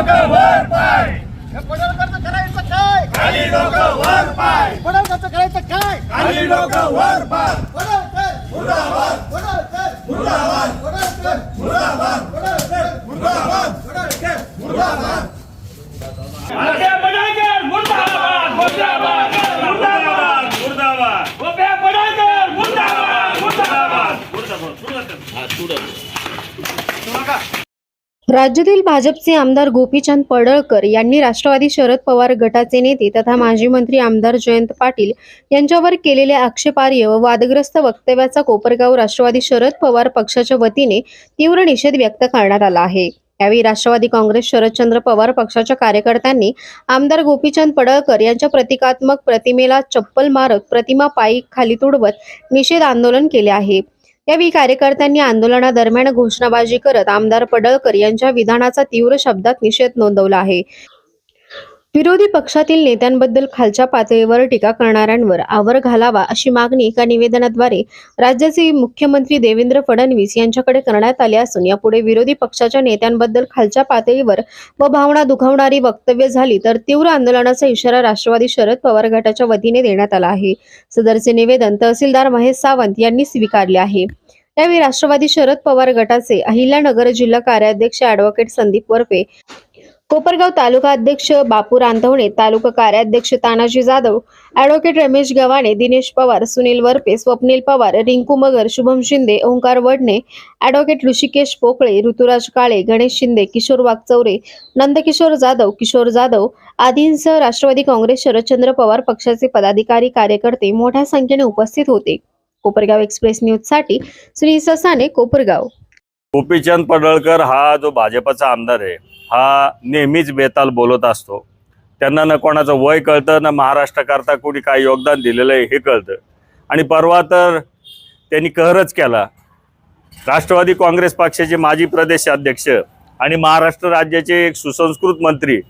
वर पाय. या पडळकरचं करायचं काय? खाली लोक वर पाय. पडळकरचं करायचं काय? खाली लोक वर पाय. पडळकर मुर्दाबाद. पडळकर मुर्दाबाद. पडळकर मुर्दाबाद. पडळकर मुर्दाबाद. पडळकर मुर्दाबाद. गोप्या पडाळकर मुर्दाबाद मुर्दाबाद मुर्दाबाद. मुर्दाबाद. गोप्या पडाळकर मुर्दाबाद मुर्दाबाद. राज्यातील भाजपचे आमदार गोपीचंद पडळकर यांनी राष्ट्रवादी शरद पवार गटाचे नेते तथा माजी मंत्री आमदार जयंत पाटील यांच्यावर केलेल्या आक्षेपार्ह व वादग्रस्त वक्तव्याचा कोपरगाव राष्ट्रवादी शरद पवार पक्षाच्या वतीने तीव्र निषेध व्यक्त करण्यात आला आहे. यावेळी राष्ट्रवादी काँग्रेस शरदचंद्र पवार पक्षाच्या कार्यकर्त्यांनी आमदार गोपीचंद पडळकर यांच्या प्रतिकात्मक प्रतिमेला चप्पल मारत प्रतिमा पायी खाली तुडवत निषेध आंदोलन केले आहे. यावेळी कार्यकर्त्यांनी आंदोलनादरम्यान घोषणाबाजी करत आमदार पडळकर यांच्या विधानाचा तीव्र शब्दात निषेध नोंदवला आहे. विरोधी पक्षातील नेत्यांबद्दल खालच्या पातळीवर टीका करणाऱ्यांवर आवर घालावा अशी मागणी एका निवेदनाद्वारे राज्याचे मुख्यमंत्री देवेंद्र फडणवीस यांच्याकडे करण्यात आली असून यापुढे विरोधी पक्षाच्या नेत्यांबद्दल खालच्या पातळीवर व भावना दुखावणारी वक्तव्य झाली तर तीव्र आंदोलनाचा इशारा राष्ट्रवादी शरद पवार गटाच्या वतीने देण्यात आला आहे. सदरचे निवेदन तहसीलदार महेश सावंत यांनी स्वीकारले आहे. यावेळी राष्ट्रवादी शरद पवार गटाचे अहिल्यानगर जिल्हा कार्याध्यक्ष अॅडव्होकेट संदीप वरपे कोपरगाव तालुका अध्यक्ष बापू रांधवणे तालुका कार्याध्यक्ष तानाजी जाधव ॲडव्होकेट रमेश गव्हाणे दिनेश पवार सुनील वरपे स्वप्नील पवार रिंकू मगर शुभम शिंदे ओंकार वडणे ॲडव्होकेट ऋषिकेश पोकळे ऋतुराज काळे गणेश शिंदे किशोर वागचौरे नंदकिशोर जाधव किशोर जाधव आदींसह राष्ट्रवादी काँग्रेस शरदचंद्र पवार पक्षाचे पदाधिकारी कार्यकर्ते मोठ्या संख्येने उपस्थित होते. कोपरगाव एक्सप्रेस न्यूजसाठी सुनील ससाने कोपरगाव. गोपीचंद पडळकर हा जो भाजपचा आमदार आहे हा नेहमीच बेताल बोलत असतो. त्यांना ना कोणाचं वय कळतं ना महाराष्ट्राकरता कोणी काय योगदान दिलेलं आहे हे कळतं. आणि परवा तर त्यांनी कहरच केला. राष्ट्रवादी काँग्रेस पक्षाचे माजी प्रदेश अध्यक्ष आणि महाराष्ट्र राज्याचे एक सुसंस्कृत मंत्री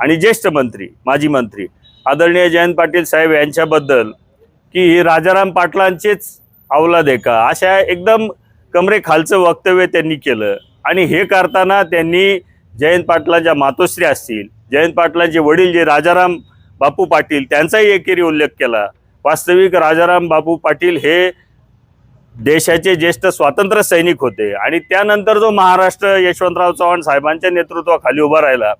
आणि ज्येष्ठ मंत्री माजी मंत्री आदरणीय जयंत पाटील साहेब यांच्याबद्दल की राजाराम पाटलांचेच अवलाद आहे का अशा एकदम कमरे खालचं वक्तव्य त्यांनी केलं. आणि हे करताना त्यांनी जयंत पाटलांच्या मातोश्री असतील जयंत पाटलांचे वडील जे राजाराम बापू पाटील त्यांचाही एकेरी उल्लेख केला. वास्तविक राजाराम बापू पाटील हे देशाचे ज्येष्ठ स्वातंत्र्य सैनिक होते आणि त्यानंतर जो महाराष्ट्र यशवंतराव चव्हाण साहेबांच्या नेतृत्वाखाली उभा राहिला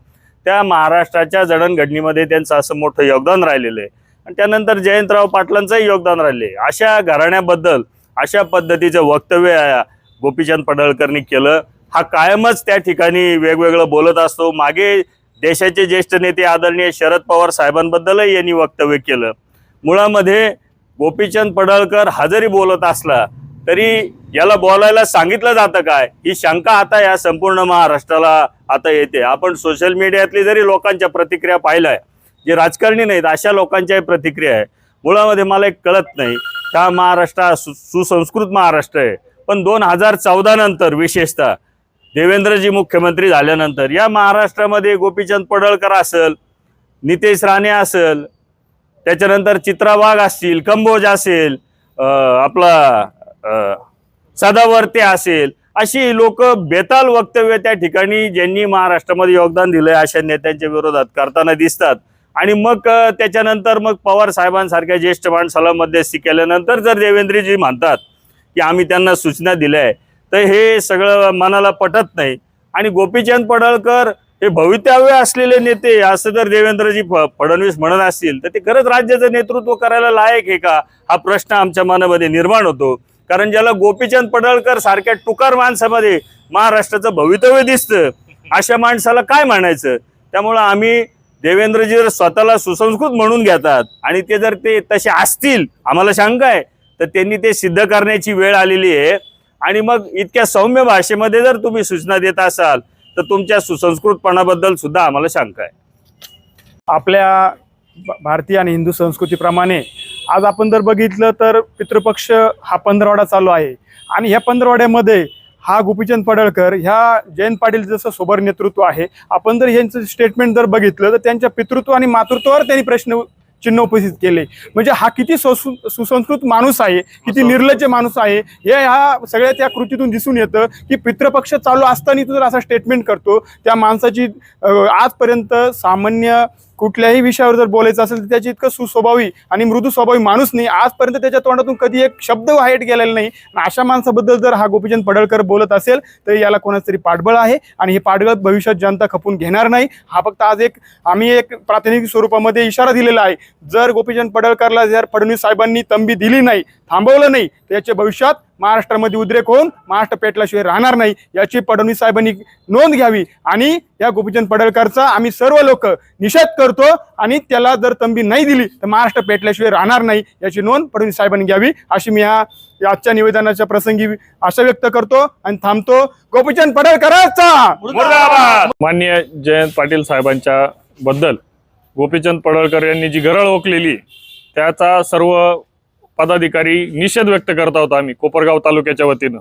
त्या महाराष्ट्राच्या जडणघडणीमध्ये त्यांचं असं मोठं योगदान राहिलेलं आहे. आणि त्यानंतर जयंतराव पाटलांचंही योगदान राहिले अशा घराण्याबद्दल अशा पद्धतीचं वक्तव्य गोपीचंद पडळकरनी केलं. हा कायमच त्या ठिकाणी वेगवेगळं बोलत असतो. मागे देशाचे ज्येष्ठ नेते आदरणीय शरद पवार साहेबांबद्दलही यांनी वक्तव्य केलं. मुळामध्ये गोपीचंद पडळकर हा जरी बोलत असला तरी याला बोलायला सांगितलं जातं काय? ही शंका आता या संपूर्ण महाराष्ट्राला आता येते. आपण सोशल मीडियातली जरी लोकांच्या प्रतिक्रिया पाहिल्या जे राजकारणी नाहीत अशा लोकांच्याही प्रतिक्रिया आहे. मुळामध्ये मला एक कळत नाही त्या महाराष्ट्र सु सुसंस्कृत महाराष्ट्र आहे. पण दोन हजार चौदा नंतर विशेषतः देवेंद्रजी मुख्यमंत्री झाल्यानंतर या महाराष्ट्रामध्ये गोपीचंद पडळकर असेल नितेश राणे असेल त्याच्यानंतर चित्रा वाघ असतील कंबोज असेल आपला सदावर्ते असेल अशी लोक बेताल वक्तव्य त्या ठिकाणी ज्यांनी महाराष्ट्रामध्ये योगदान दिलंय अशा नेत्यांच्या विरोधात करताना दिसतात. आणि मग त्याच्यानंतर मग पवार साहेबांसारख्या ज्येष्ठ माणसाला मध्यस्थी केल्यानंतर जर देवेंद्रजी म्हणतात की आम्ही त्यांना सूचना दिल्या आहे तर हे सगळं मनाला पटत नाही. आणि गोपीचंद पडळकर हे भवितव्य असलेले नेते असं जर देवेंद्रजी फ फडणवीस म्हणत असतील तर ते खरंच राज्याचं नेतृत्व करायला लायक आहे का? हा प्रश्न आमच्या मनामध्ये निर्माण होतो. कारण ज्याला गोपीचंद पडळकर सारख्या टुकार माणसामध्ये महाराष्ट्राचं भवितव्य दिसतं अशा माणसाला काय म्हणायचं? त्यामुळं आम्ही देवेंद्रजी जर स्वतःला सुसंस्कृत म्हणून घेतात आणि ते जर ते तसे असतील आम्हाला शंका आहे तर त्यांनी ते सिद्ध करण्याची वेळ आलेली आहे. आणि मग इतक्या सौम्य भाषेमध्ये जर तुम्ही सूचना देत असाल तर तुमच्या सुसंस्कृतपणाबद्दल सुद्धा आम्हाला शंका आहे. आपल्या भारतीय आणि हिंदू संस्कृतीप्रमाणे आज आपण जर बघितलं तर पितृपक्ष हा पंधरवाडा चालू आहे. आणि ह्या पंधरवाड्यामध्ये हा गोपीचंद पडळकर ह्या जयंत पाटील जसं सोबर नेतृत्व आहे आपण जर यांचं स्टेटमेंट जर बघितलं तर त्यांच्या पितृत्व आणि मातृत्वावर त्यांनी प्रश्न चिन्ह उपस्थित केले. म्हणजे हा किती सुसु- सुसंस्कृत माणूस आहे किती निर्लज्ज माणूस आहे हे ह्या सगळ्या त्या कृतीतून दिसून येतं की पितृपक्ष चालू असताना तू जर असा स्टेटमेंट करतो त्या माणसाची आजपर्यंत सामान्य कुठल्याही विषयावर जर बोलायचं असेल तर त्याची इतकं सुस्वभावी आणि मृदू स्वभावी माणूस नाही. आजपर्यंत त्याच्या तोंडातून कधी एक शब्द वाईट गेलेला नाही. अशा माणसाबद्दल जर हा गोपीचंद पडळकर बोलत असेल तर याला कोणाचं तरी पाठबळ आहे आणि हे पाठबळ भविष्यात जनता खपून घेणार नाही. हा फक्त आज एक आम्ही एक प्रातिनिधिक स्वरूपामध्ये इशारा दिलेला आहे. जर गोपीचंद पडळकरला जर फडणवीस साहेबांनी तंबी दिली नाही थांबवलं नाही तर याच्या भविष्यात महाराष्ट्रामध्ये उद्रेक होऊन महाराष्ट्र पेटल्याशिवाय राहणार नाही याची फडणवीस साहेबांनी नोंद घ्यावी. आणि या गोपीचंद पडळकरचा आम्ही सर्व लोक निषेध करतो आणि त्याला जर तंबी नाही दिली तर महाराष्ट्र पेटल्याशिवाय राहणार नाही याची नोंद फडणवीस साहेबांनी घ्यावी. अशी मी या या आजच्या निवेदनाच्या प्रसंगी आशा व्यक्त करतो आणि थांबतो गोपीचंद पडळकरांचा! माननीय जयंत पाटील साहेबांच्या बद्दल गोपीचंद पडळकर यांनी जी गरळ ओकलेली त्याचा सर्व पदाधिकारी निषेध व्यक्त करत आहोत आम्ही कोपरगाव तालुक्याच्या वतीनं.